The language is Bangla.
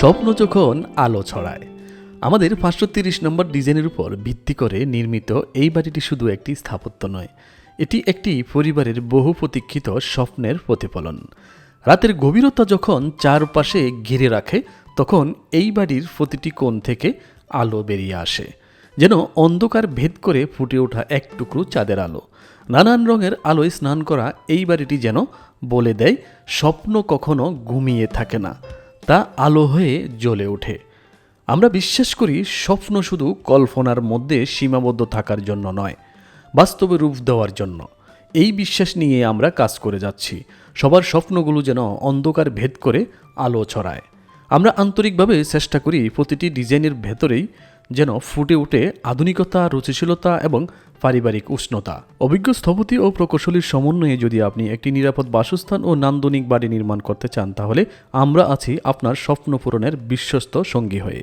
স্বপ্ন যখন আলো ছড়ায়। আমাদের পাঁচশো তিরিশ নম্বর ডিজাইনের উপর ভিত্তি করে নির্মিত এই বাড়িটি শুধু একটি স্থাপত্য নয়, এটি একটি পরিবারের বহু প্রতীক্ষিত স্বপ্নের প্রতিফলন। রাতের গভীরতা যখন চারপাশে ঘিরে রাখে, তখন এই বাড়ির প্রতিটি কোণ থেকে আলো বেরিয়ে আসে, যেন অন্ধকার ভেদ করে ফুটে ওঠা এক টুকরো চাঁদের আলো। নানান রঙের আলোয় স্নান করা এই বাড়িটি যেন বলে দেয়, স্বপ্ন কখনো ঘুমিয়ে থাকে না। তা আলো হয়ে জ্বলে ওঠে। আমরা বিশ্বাস করি স্বপ্ন শুধু কল্পনার মধ্যে সীমাবদ্ধ থাকার জন্য নয়, বাস্তবে রূপ দেওয়ার জন্য। এই বিশ্বাস নিয়ে আমরা কাজ করে যাচ্ছি। সবার স্বপ্নগুলো যেন অন্ধকার ভেদ করে আলো ছড়ায়। আমরা আন্তরিকভাবে চেষ্টা করি প্রতিটি ডিজাইনের ভেতরেই যেন ফুটে উঠে আধুনিকতা, রুচিশীলতা এবং পারিবারিক উষ্ণতা। অভিজ্ঞ স্থপতি ও প্রকৌশলীর সমন্বয়ে যদি আপনি একটি নিরাপদ বাসস্থান ও নান্দনিক বাড়ি নির্মাণ করতে চান, তাহলে আমরা আছি আপনার স্বপ্ন পূরণের বিশ্বস্ত সঙ্গী হয়ে।